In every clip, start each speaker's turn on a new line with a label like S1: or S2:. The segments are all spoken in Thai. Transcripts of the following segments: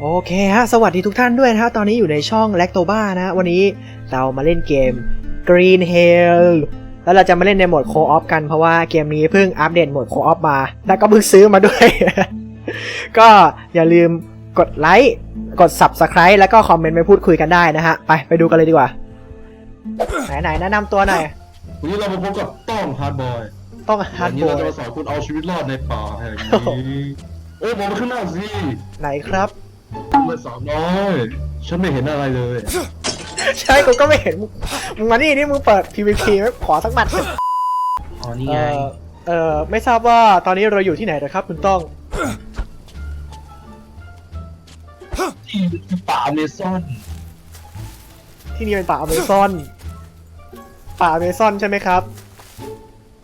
S1: โอเคฮะ สวัสดีทุกท่านด้วยนะครับ ตอนนี้อยู่ในช่อง l a c t o b a นะฮะวันนี้เรามาเล่นเกม Green Hell แล้วเราจะมาเล่นในโหมดโคออฟกันเพราะว่าเกมนี้เพิ่งอัปเดตโหมดโคออฟมา แล้วก็เพิ่งซื้อมาด้วย ก็อย่าลืมกดไลค์ กด Subscribe แล้วก็คอมเมนต์ไปพูดคุยกันได้นะฮะ ไปไปดูกันเลยดีกว่า ไหนไหนแนะนำตัวหน่อย
S2: วันนี้เรามาพบกับต้องฮาร์ดบอย
S1: ต้องฮา
S2: วั
S1: ร์ด
S2: นี้
S1: โบ
S2: เราจะ
S1: ย
S2: มาสอนคุณเอาชีวิตรอดในป่าแห่ง
S1: โอ้โห
S2: นี้ โอ้มองไปข้างหน้าสิ
S1: ไหนครับ
S2: เมื่อสาวน้อยฉันไม่เห็นอะไรเลย
S1: ใช่กูก็ไม่เห็นมึงมึงมานี่นี่มึงเปิด PVP ไหมขอสักหมัด
S2: อ๋อนี่
S1: เอ
S2: ไง
S1: อเออไม่ทราบว่าตอนนี้เราอยู่ที่ไหนนะครับ คุณต้อง
S2: ที่คือป่าอเมซอน
S1: ที่นี่เป็นป่าอเมซอน ป่าอเมซอนใช่ไหมครับ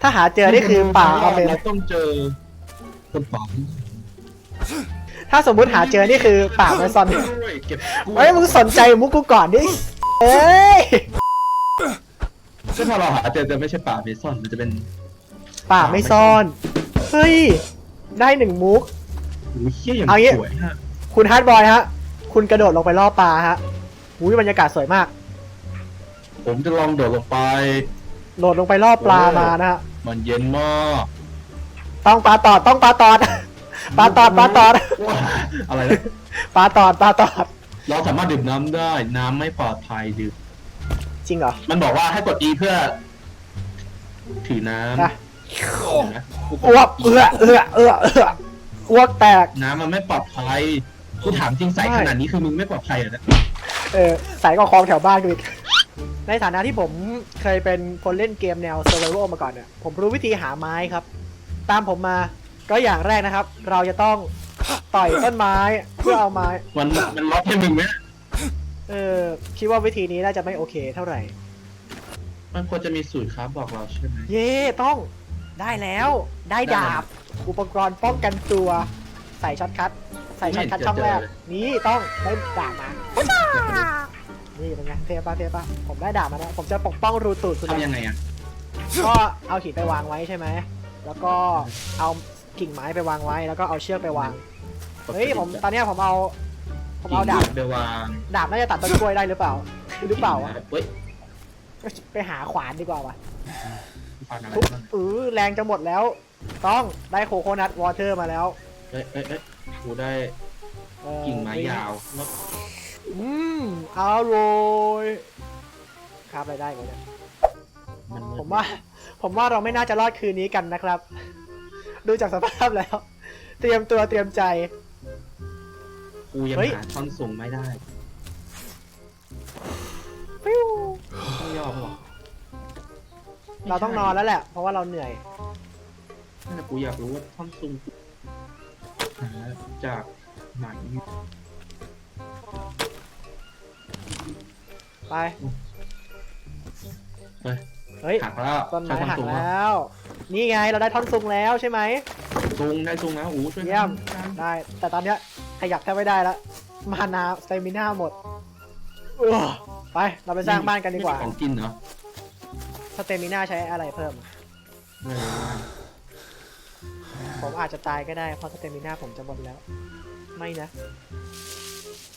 S1: ถ้าหาเจอนี่คือป่าอเมซ
S2: เรา
S1: อน
S2: ต้องเจอคนป่า
S1: ถ้าสมมุติหาเจอนี่คือป่าอเมซอน
S2: กล้วยเก็บกล้วย
S1: เฮ้ยมึงสนใจมุกกูก่อนดิเอ้ย
S2: ซึ่งถ้าเราหาเจอจะไม่ใช่ป่าอเมซอนมันจะเป็น
S1: ป่าไม่ซ่อนเฮ้ยได้หนึ่งมุก
S2: หูเขี้ยอย่าง
S1: เอางี้
S2: สวยฮะ
S1: คุณฮาร์ดบอยฮะ คุณกระโดดลงไปล่อปลาฮะอุ้ยบรรยากาศสวยมาก
S2: ผมจะลองโดดลงไป
S1: โดดลงไปล่อปลามานะฮะ
S2: มันเย็นมาก
S1: ต้องปลาตอดต้องปลาตอด ปลาตอดปลาตอด
S2: ว้าอะไรนะ
S1: ปลาตอดปลาตอด
S2: เราสามารถดื่มน้ำได้ น้ำไม่ปลอดภัยดื่ม
S1: จริงเหรอ
S2: มันบอกว่าให้กด E เพื่อ ถือน้
S1: นะำ
S2: นะ
S1: อ้วกเอื้อเอื้อเอื้อเอื้ออ้วกแตก
S2: น้ำมันไม่ปลอดภัยกูถามจริงใส่
S1: ไม่
S2: ขนาดนี้คือมึงไม่ปลอดภัยเหรอนะ
S1: เออใส่ก็คลองแถวบ้านกูอีกในฐานะที่ผมเคยเป็นคนเล่นเกมแนว survival มาก่อนเนี่ย ผมรู้วิธีหาไม้ครับ ตามผมมา ก็อย่างแรกนะครับ เราจะต้องต่อยต้นไม้เพื่อเอาไม้
S2: มันมันล็อกให้มึงไหม
S1: เออคิดว่าวิธีนี้น่าจะไม่โอเคเท่าไหร่
S2: มันควรจะมีสูตรครับบอกเราใช่ไหม
S1: เย่ต้องได้แล้วได้ดาบ อุปกรณ์ป้องกันตัว ใส่ช็อตคัทใส่ช็อตคัทช่องแรกนี่ต้องได้ดาบมานี่เป็นไงเทปะเทปะผมได้ดาบมาแล้วผมจะปกป้องรูตูดคุณ
S2: ทำ
S1: นะ
S2: ยังไงอะ
S1: ก็เอาหินไปวางไว้ใช่ไหมแล้วก็เอา กิ่งไม้ไปวางไว้แล้วก็เอาเชือกไปวาง เฮ้ยผมตอนเนี้ยผมเอา ผมเอาดาบ
S2: ไปวาง
S1: ดาบน่าจะตัดต้นกล้วยได้หรือเปล่าหรือเปล่าวะ
S2: เฮ้ย
S1: ไปหาขวานดีกว่าวะ
S2: ฟังอะไร
S1: ทุบ
S2: บ้าง
S1: เออแรงจะหมดแล้ว ต้องได้โคโคนัทวอเตอร์มาแล้ว
S2: เอ้ยเอ้ยเอ้ยกูได้
S1: เอ่อ
S2: กิ่งไม้ยาว
S1: อืมอร่อยครับอะไรได้หมดเนี่ย
S2: มัน
S1: ผมว่า ผมว่าเราไม่น่าจะรอดคืนนี้กันนะครับ ดูจากสภาพแล้ว เตรียมตัวเตรียมใจ
S2: กูยัง
S1: เฮ้ย
S2: หาท่อนสูงไม่ได้
S1: ฟิว
S2: ต้องยอมหรอก
S1: เราต้องนอนแล้วแหละ เพราะว่าเราเหนื่อย
S2: นั่นแหละกูอยากรู้ว่าท่อนสูงหาจากไหน
S1: ไป
S2: เฮ้ย
S1: เฮ้ย
S2: หักแล้ว
S1: ต้นไม้
S2: ใช้
S1: หัก
S2: ท่อนสูง
S1: แล้ว นี่ไงเราได้ท่อนซุงแล้วใช่ไหม
S2: สูงได้สูงแล้วโอ้โหช่วยกัน
S1: เยี่ยม
S2: กัน
S1: ได้ แต่ตอนเนี้ยขยับแทบไม่ได้แล้วมานาสเตมิน่าหมดเออไป เราไปสร้างบ้านกันดีกว่า
S2: ไม่มีของกินเหรอ
S1: สเตมิน่าใช้อะไรเพิ่ม
S2: ไม่รู้อะ
S1: ผมอาจจะตายก็ได้ เพราะสเตมิน่าผมจะหมดแล้ว ไม่นะ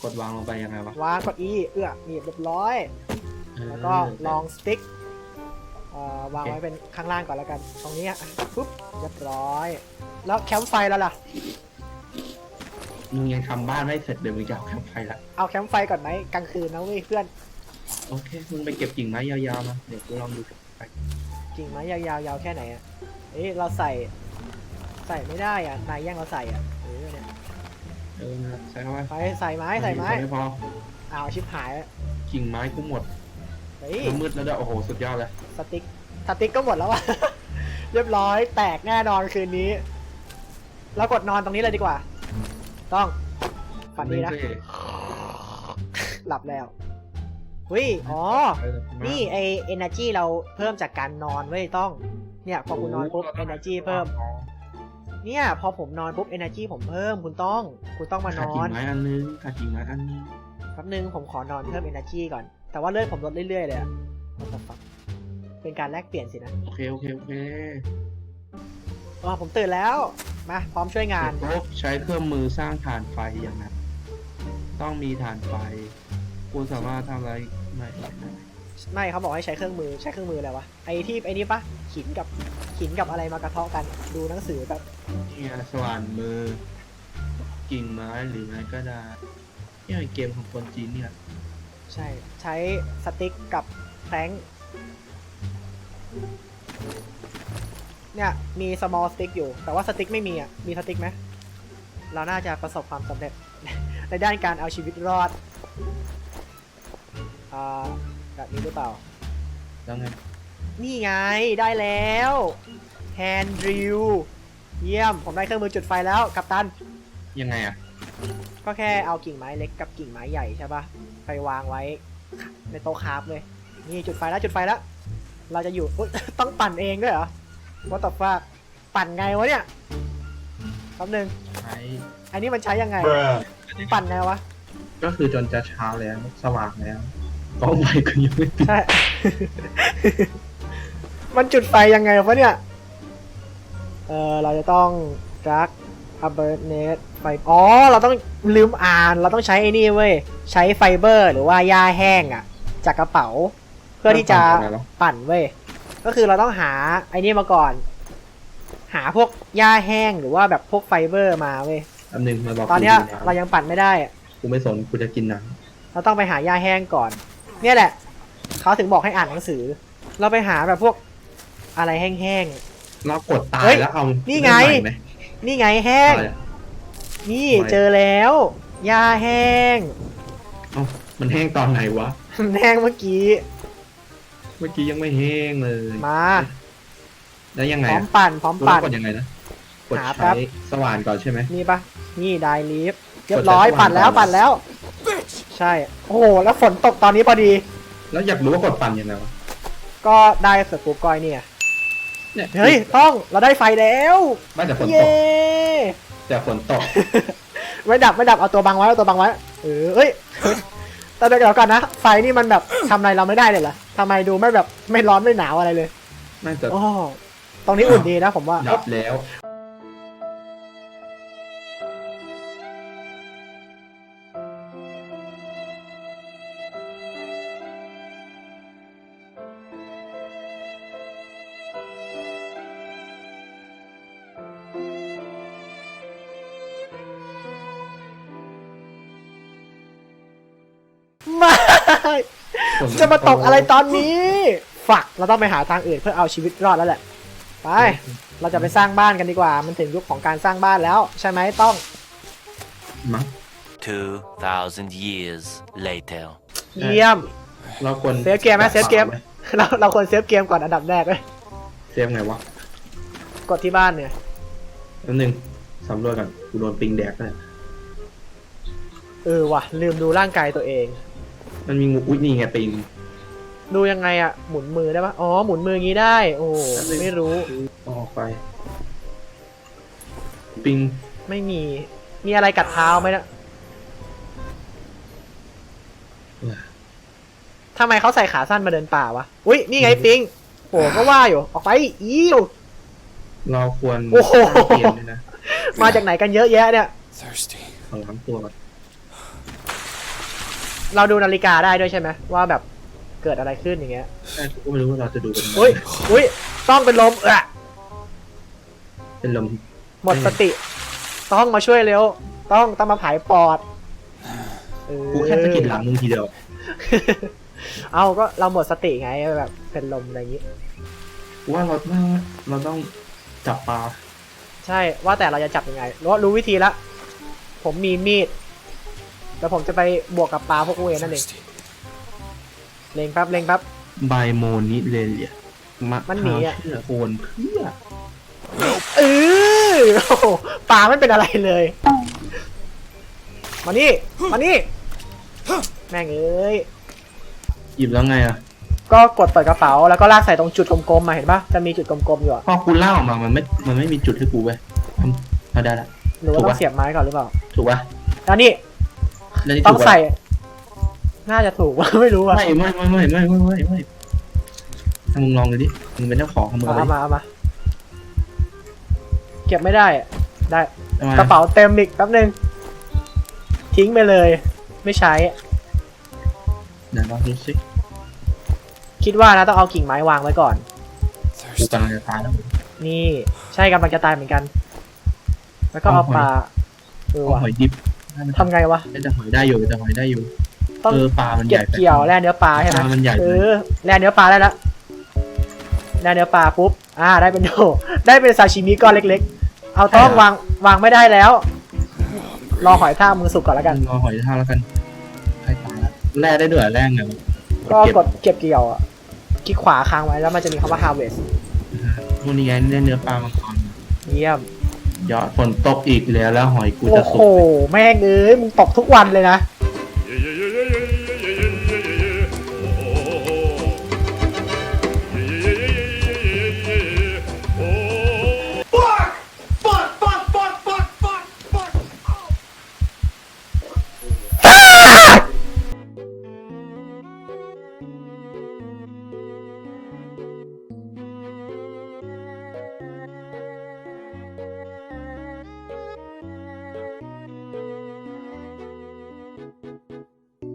S2: กดวางลงไปยังไงวะ
S1: วางกด E เอื้อหนีบเรียบร้อย แล้วก็ลองสติ๊ก เอ่อวางไว้เป็นข้างล่างก่อนแล้วกัน ตรงนี้อะปุ๊บเรียบร้อย แล้วแคมป์ไฟแล้วล่ะ
S2: มึงยังทำบ้านไม่เสร็จเลยมึงจะเอาแคมป์ไฟละ
S1: เอาแคมป์ไฟก่อนไหมกลางคืนนะเว้ยเพื่อน
S2: โอเคมึงไปเก็บกิ่งไม้ยาวๆมาเดี๋ยวกูลองดูไป
S1: กิ่งไม้ยาวๆยาวแค่ไหนอะเอ้ยเราใส่ ใส่ไม่ได้อะนายแย่งเราใส่อะเออเนี่ย
S2: เออใส่เข้าไป
S1: ไปใส่ไม้ใส่ไม้
S2: ไม่พอ
S1: อ้าวชิบหาย
S2: กิ่งไม้กูหมด
S1: เฮ้ย
S2: แล้วมืดแล้วด้วยโอ้โหสุดยอดเลย
S1: สติ๊กสติ๊กก็หมดแล้วอะเรียบร้อยแตกแน่นอนคืนนี้เรากดนอนตรงนี้เลยดีกว่า ต้องฝันดีนะ หลับแล้วเฮ้ยอ๋อ นี่ไอเอเนจีเราเพิ่มจากการนอนเว้ยต้อง เนี่ยพอคุณนอนปุ๊บเอเนจีเพิ่ม เนี่ย พอผมนอนปุ๊บเอเนจีผมเพิ่มคุณต้อง คุณต้องมาน
S2: ขาด
S1: อ
S2: กิ่
S1: น
S2: งไม้อันนึงขาดกิ่งไม้อันนึง
S1: แป๊บนึงผมขอนอนเพิ่มเอเนจีก่อน แต่ว่าเลือดผมลดเรื่อยๆเลยอะ What the fuck เป็นการแลกเปลี่ยนสินะ
S2: โอเค โอเค โอเค
S1: อ๋อผมตื่นแล้ว มา พร้อมช่วยงาน
S2: เสร็จปุ๊บใช้เครื่องมือสร้างฐานไฟอย่างนั้น ต้องมีฐานไฟกูสามารถทำอะไรไม่ไม่ได้
S1: ไม่เขาบอกให้ใช้เครื่องมือใช้เครื่องมืออะไรวะ ไอ้ที่ไอ้นี่ปะหินกับหินกับอะไรมากระเทาะกัน ดูหนังสือแบบ
S2: เนี่ยสว่านมือ กิ่งไม้หรือไม้ก็ได้เนี่ยเกมของคนจีนเนี่ย
S1: ใช่ ใช้สติ๊กกับแท้ง เนี่ย มี small stick อยู่ แต่ว่าสติ๊กไม่มีอะ มีสติ๊กไหม เราน่าจะประสบความสำเร็จ ในด้านการเอาชีวิตรอด อ่า แบบนี้หรือเปล่า
S2: แล้วไง
S1: นี่ไง ได้แล้ว hand drill เยี่ยม ผมได้เครื่องมือจุดไฟแล้ว กัปตัน
S2: ยังไงอะ
S1: ก็แค่เอากิ่งไม้เล็กกับกิ่งไม้ใหญ่ใช่ปะไปวางไว้ ในโต๊ะคราฟเลย นี่จุดไฟแล้วจุดไฟแล้ว เราจะอยู่อุ๊ยต้องปั่นเองด้วยเหรอว่าตบฟ้าปั่นไงวะเนี่ยแป๊บนึง
S2: ใช้
S1: อันนี้มันใช้ยังไง ปั่นไงวะ
S2: ก็คือจนจะเช้าแล้วสว่างแล้วก็ไฟก็ยังไม่ติด
S1: ใช่ มันจุดไฟยังไงวะเนี่ย เออเราจะต้องรัก a b e r n e t ไฟอ๋อ เราต้องลืมอ่าน เราต้องใช้ไอ้นี่เว้ย ใช้ไฟเบอร์ หรือว่าหญ้าแห้งอะจากกระเป๋าเพื่อที่จะปั่นเว้ยก็คือเราต้องหาไอ้นี่มาก่อน หาพวกหญ้าแห้งหรือว่าแบบพวกไฟเบอร์มาเว้ย
S2: อันหนึ่งมาบอก
S1: ตอนเนี้ย
S2: กู
S1: เรายังปั่นไม่ได้อะ
S2: กูไม่สนกูจะกินน้
S1: เราต้องไปหาหญ้าแห้งก่อน เนี่ยแหละเขาถึงบอกให้อ่านหนังสือ เราไปหาแบบพวกอะไรแห้งำ
S2: เรากดตา
S1: เฮ้
S2: ย
S1: ย
S2: แล้วเอา
S1: นี่
S2: นี่
S1: ไงๆนี่ไงแห้ง
S2: อะไรอะ
S1: นี่
S2: อะไร
S1: เจอแล้วหญ้าแห้ง
S2: เอ้ามันแห้งตอนไหนวะ
S1: แห้งเมื่อกี้
S2: เมื่อกี้ยังไม่แห้งเลย
S1: มา
S2: แล้วยัง
S1: พ
S2: ไง
S1: ร้อม
S2: อะ
S1: ปั่นพร้อม
S2: รู้แล้ว
S1: ปั่น
S2: กดยังไงนะกด
S1: หาแป๊
S2: ใช้
S1: บ
S2: สว่านก่อนใช่ไหม
S1: นี่ปะนี่ไดลีฟเรียบร้อย
S2: กดแต่
S1: ปั่นแล้ว
S2: สว่างก่อน
S1: ปั่นแล้ว ใช่ โอ้โหแล้วฝนตกตอนนี้พอดี
S2: แล้วอยากรู้ว่ากดปั่นยังไงวะ
S1: ก็ได้เสร็จปุ๊บก้อยเนี่ย
S2: เนี่ย
S1: เฮ้ยต้องเราได้ไฟแล้ว
S2: ไม่แต่ฝนต
S1: เย้
S2: กแต่ฝนตก
S1: ไม่ดับไม่ดับเอาตัวบังไว้เอาตัวบังไว้เออเอ้ย แต่เดี๋ยวก่อนนะ ไฟนี่มันแบบทำอะไรเราไม่ได้เลยเหรอทำไมดูไม่แบบไม่ร้อนไม่หนาวอะไรเลย
S2: น่าจะ
S1: โอ้ตรงนี้อุ่นดีนะผมว่า
S2: ดับแล้ว
S1: ไม่
S2: ฝน
S1: จะมาตกอะไรตอนนี้ฝักเราต้องไปหาทางอื่นเพื่อเอาชีวิตรอดแล้วแหละ ไป เราจะไปสร้างบ้านกันดีกว่า มันถึงยุคของการสร้างบ้านแล้ว ใช่ไหมต้อง
S2: มั้ง
S3: 2,000 years later.
S1: เยี่ยม
S2: เราควร
S1: เซฟเกมไหมเซฟเกม เราเราควรเซฟเกมก่อนอันดับแรกเลย
S2: เซฟไงวะ
S1: กดที่บ้านเนี่ย
S2: อันหนึ่งสำรวจก่อนกูโดนปิงแดกเลย
S1: เออว่ะ ลืมดูร่างกายตัวเอง
S2: มันมีงูอุ้ยนี่ไงปิง
S1: ดูยังไงอะหมุนมือได้ปะอ๋อหมุนมืออย่างนี้ได้ โอ้ไม่รู้
S2: ออกไป ปิง
S1: ไม่มี มีอะไรกัดเท้าไหมนะ
S2: เออ
S1: ทำไมเขาใส่ขาสั้นมาเดินป่าวะ อุ้ยนี่ไงปิงโอ้ก็ว่าอยู่ ออกไปอิ้ว
S2: เราควร
S1: โอ้โห
S2: สร้างเกมด้วยนะ
S1: มาจากไหนกันเยอะแยะเนี่ย
S3: Thirsty.
S2: ขอล้างตัวก่อน
S1: เราดูนาฬิกาได้ด้วยใช่ไหมว่าแบบเกิดอะไรขึ้นอย่างเงี้ย
S2: แต่กูก็ไม่รู้ว่าเราจะดูเป็นไง
S1: อุ้ยอุ้ยต้องเป็นลมเอะ
S2: เป็นลม
S1: หมดสติ ต้องมาช่วยเร็ว ต้องต้องมาผายปอดเออ
S2: กูแค่จะกินหลังมึงทีเดียว
S1: เอาก็เราหมดสติไงแบบเป็นลมอะไรอย่างงี้
S2: กูว่าเราต้องเราต้องจับปลา
S1: ใช่ว่าแต่เราจะจับยังไงรู้รู้วิธีละ ผมมีมีด แล้วผมจะไปบวกกับปลาพวกเวนนั่นเอง
S3: Thirsty.
S1: เล็งแป๊บเล็งแป๊บ
S2: ไบโมนิเลเลียมะ
S1: มันหนีอะ
S2: เชื่อโอนเพื่อ
S1: เออโอ้โหปลาไม่เป็นอะไรเลย มานี่ มานี่ แม่งเอ้ย
S2: หยิบแล้วไงอะ
S1: ก็กดเปิดกระเป๋าแล้วก็ลากใส่ตรงจุดกลมๆมาเห็นปะจะมีจุดกลมๆอยู่อะ
S2: พอกูล่ากออกมามันไม่มันไม่มีจุดให้กูเว้ยอืมเอาได้ละ
S1: หรือว่า
S2: ถูก
S1: ต้อ
S2: ปะ
S1: งเสียบไม้ก่อนหรือเปล่า
S2: ถูกปะ
S1: แล้วนี่
S2: แล้วนี่
S1: ต้อง
S2: ถูกปะ
S1: ใส่ น่าจะถูกไม่รู้อะ
S2: ไม่ไม่ไม่ไม่ไม่ไม่ไม่ไม่ถ้ามึงลองดูดิมึงเป็นเจ้าของของมึง
S1: เอา
S2: เอา
S1: เอา
S2: ดิ
S1: มาเอามา เก็บไม่ได้อะได้
S2: ทำไม
S1: กระเป๋าเต็มอีกแป๊บนึง ทิ้งไปเลย ไม่ใช้
S2: ไหนลองดูสิ
S1: คิดว่านะต้องเอากิ่งไม้วางไว้ก่อน
S2: กูกำลังจะตายแล้ว
S1: นี่ใช่กำลังจะตายเหมือนกัน แล้วก็เอาปลาเออ
S2: เอา
S1: ว่ะ
S2: หอยดิบ
S1: ทำไงวะ
S2: แต่หอยได้อยู่แต่หอยได้อยู่
S1: ต้อง
S2: เออปลามันให
S1: เก็บ
S2: ญ่ไป
S1: เกี่ยวแร่เนื้อปลาใช่ไหม
S2: ปลามันใหญ่ไป
S1: เออแร่เนื้อปลาได้แล้วแร่เนื้อปลาปุ๊บอ่าได้เป็นโดได้เป็นซาชิมิก้อนเล็ก ๆ เอาต้องวางวางไม่ได้แล้ว รอหอยทากมึงสุกก่อนแล้วกัน
S2: รอหอยท่ากแล้วกันใครตายแล้วแร่ได้ด้วยเหรอแร่ไงวะ
S1: ก็
S2: เก็บ
S1: กดเก็บเกี่ยวอะคลิกขวาค้างไว้แล้วมันจะมีคำว่า harvest
S2: พวกนี้ไงเนื้อเนื้อปลามังกร
S1: เยี่ยม
S2: ยอดฝนตกอีกแล้วแล้วหอยกู
S1: โอ้
S2: จะ
S1: โห
S2: สุก
S1: แม่งเอ้ย มึงตกทุกวันเลยนะ